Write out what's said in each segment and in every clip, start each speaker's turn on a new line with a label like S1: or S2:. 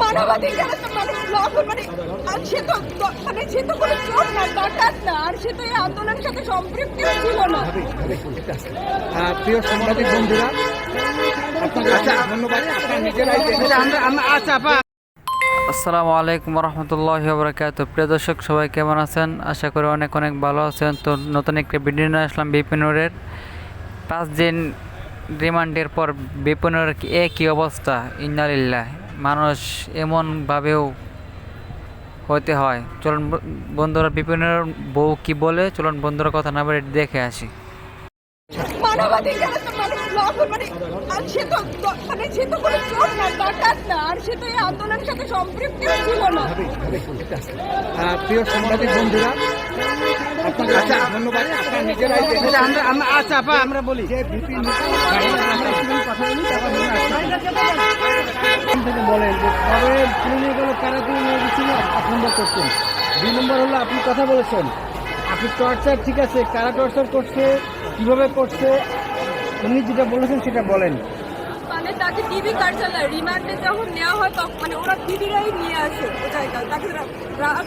S1: মানবাধিকার মানে লঙ্ঘন মানে আর সে তো মানে সে তো কোনো চোর না ডাকাত না আর সে তো এই আন্দোলনের সাথে সম্পৃক্ত ছিল না।
S2: প্রিয় সাংবাদিক বন্ধুরা আপনাদের অনেক ধন্যবাদ। আপনারা নিজেরাই দেখেছেন আমরা আমরা আচ্ছা আপা।
S3: আসসালামু আলাইকুম রহমতুল্লাহ বরকাত প্রিয় দর্শক সবাই কেমন আছেন? আশা করি অনেক অনেক ভালো আছেন। তো নতুন একটি ভিডিও নিয়ে আসলাম বিপিনুরের পাঁচ দিন রিমান্ডের পর বিপিনুরের কি একই অবস্থা? ইন্নালিল্লাহ। মানুষ এমনভাবেও হতে হয়। চলুন বন্ধুরা বিপিনের বউ কি বলে? চলুন বন্ধুরা কথা না বলে দেখে আসি।
S1: মানবাধিকার মানে মানে আর সে তো মানে সে তো কোনো চোর না ডাকাত না আর সে তো এই আন্দোলনের সাথে সম্পৃক্ত ছিল না।
S2: প্রিয় সাংবাদিক বন্ধুরা আপনাদের ধন্যবাদ। আপনারা নিজেরাই দেখেছেন। আমরা আচ্ছা আপা আমরা বলি। যে বিপিন কথা বলি বলেন যে কবে পুলিশ গেল কারা নিয়ে গেছিল এক নম্বর কোশ্চেন দুই নম্বর হলো আপনি কথা বলেছেন আপনি টর্চার ঠিক আছে কারা টর্চার করছে কীভাবে করছে উনি যেটা বলেছেন সেটা বলেন
S1: মানে তাকে টিভি কার্যালয় রিমান্ডে যখন নেওয়া হয় তখন মানে ওরা টিভিরাই নিয়ে আসে ও জায়গায় তাকে রাত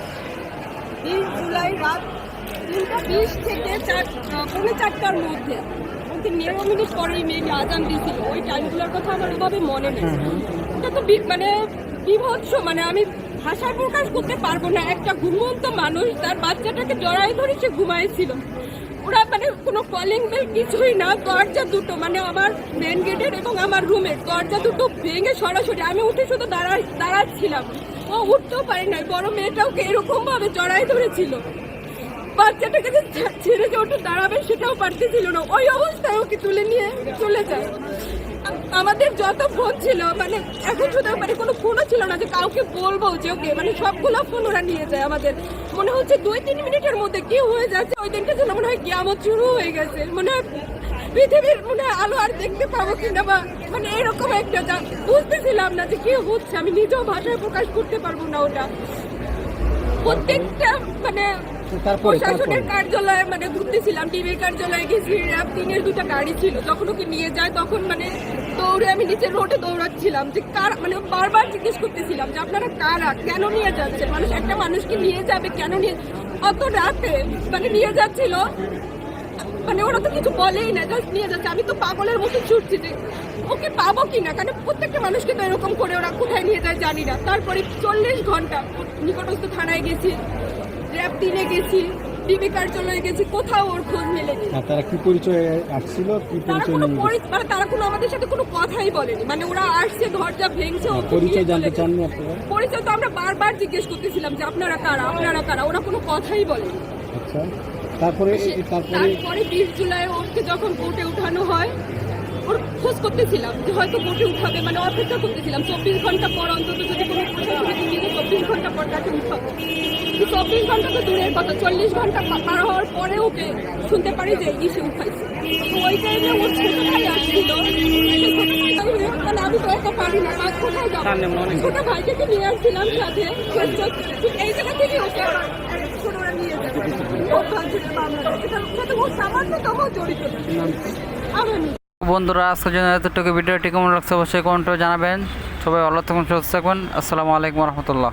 S1: বিশ জুলাই রাত তিনটা বিশ থেকে চার পৌনে চারটার মধ্যে ওকে নেড়ো মিনিট পরেই মেয়েকে আজান দিয়েছিল ওই টাইমগুলোর কথা আমার ওভাবে মনে নেই। ওটা তো মানে বিভৎস মানে আমি ভাষায় প্রকাশ করতে পারব না। একটা ঘুমন্ত মানুষ তার বাচ্চাটাকে জড়াই ধরে সে ঘুমাইছিল। ওরা মানে কোনো কলিং বেল কিছুই না দরজা দুটো মানে আমার মেন গেটের এবং আমার রুমের দরজা দুটো ভেঙে সরাসরি আমি উঠে শুধু দাঁড়া দাঁড়াচ্ছিলাম। ও উঠতেও পারি নাই বড় মেয়েটাও এরকম ভাবে জড়াই ধরেছিল? বাচ্চাটাকে যে ছেড়ে যে ওটা দাঁড়াবে সেটাও পারতেছিল না। ওই অবস্থায় ওকে তুলে নিয়ে চলে যায়। আমাদের যত ফোন ছিল মানে এখন শুধু মানে কোনো ফোনও ছিল না যে কাউকে বলব যে ওকে মানে সবগুলো ফোন ওরা নিয়ে যায় আমাদের। মনে হচ্ছে দুই তিন মিনিটের মধ্যে কি হয়ে যাচ্ছে, ওই দিনটা যেন মনে হয় কিয়ামত শুরু হয়ে গেছে। মনে হয় পৃথিবীর মনে হয় আলো আর দেখতে পাবো কিনা বা মানে এরকম একটা যা বুঝতেছিলাম না যে কি হচ্ছে। আমি নিজেও ভাষায় প্রকাশ করতে পারব না ওটা। প্রত্যেকটা মানে
S2: তারপরে
S1: প্রশাসনের কার্যালয়ে মানে ঘুরতেছিলাম টিভি কার্যালয়ে গেছি। র্যাব তিনের দুটা গাড়ি ছিল। যখন ওকে নিয়ে যায় তখন মানে দৌড়ে আমি নিচে রোডে দৌড়াচ্ছিলাম। যে কার মানে বারবার জিজ্ঞেস করতেছিলাম যে আপনারা কারা? কেন নিয়ে যাচ্ছেন? মানুষ একটা মানুষকে নিয়ে যাবে কেন নিয়ে অত রাতে মানে নিয়ে যাচ্ছিল। মানে ওরা তো কিছু বলেই না জাস্ট নিয়ে যাচ্ছে। আমি তো পাগলের মতো ছুটছি যে ওকে পাবো কিনা? কারণ প্রত্যেকটা মানুষকে তো এরকম করে ওরা কোথায় নিয়ে যায় জানি না। তারপরে চল্লিশ ঘণ্টা নিকটস্থ থানায় গেছি। র্যাব দিনে গেছি টিভি কার্যালয়ে গেছি কোথাও ওর খোঁজ মেলেনি।
S2: আর তারা কি পরিচয়ে আসছিল? কি
S1: তারা
S2: পরিচয়
S1: কোনো
S2: নিয়ে গেছে?
S1: পরি- মানে তারা কোনো আমাদের সাথে কোনো কথাই বলেনি। মানে ওরা আসছে দরজা ভেঙছে ওকে
S2: পরিচয় জানতে। চাননি আপনারা?
S1: পরিচয় তো আমরা বারবার জিজ্ঞেস করতেছিলাম যে আপনারা কারা আপনারা কারা? ওরা কোনো কথাই বলেনি।
S2: আচ্ছা তারপরে তারপরে
S1: তারপরে বিশ জুলাই ওকে যখন কোর্টে উঠানো হয় ওর খোঁজ করতেছিলাম যে হয়তো কোর্টে উঠাবে মানে অপেক্ষা করতেছিলাম। চব্বিশ ঘণ্টা পর অন্তত যদি কোনো প্রশাসনিক চব্বিশ ঘণ্টা পর তাকে উঠাবো। কিন্তু চব্বিশ ঘণ্টা তো দূরের কথা চল্লিশ ঘণ্টা পার হওয়ার পরে ওকে শুনতে পারি যে ইসে উঠাইছে। ওই টাইমে ওর ছোট ভাই আসছিল মানে আমি তো এত পারি না মা কোথায় যাব। ছোট ভাইকে তো নিয়ে আসছিলাম সাথে। তো এই জায়গা থেকে ওকে নিয়ে যাবে ও জড়িত। আমি
S3: বন্ধুরা, আজকের জন্য এতটুকু। ভিডিওটি কেমন লাগছে অবশ্যই কমেন্টও জানাবেন। সবাই ভালো থাকুন সুস্থ থাকুন আসসালামু আলাইকুম রহমতুল্লাহ।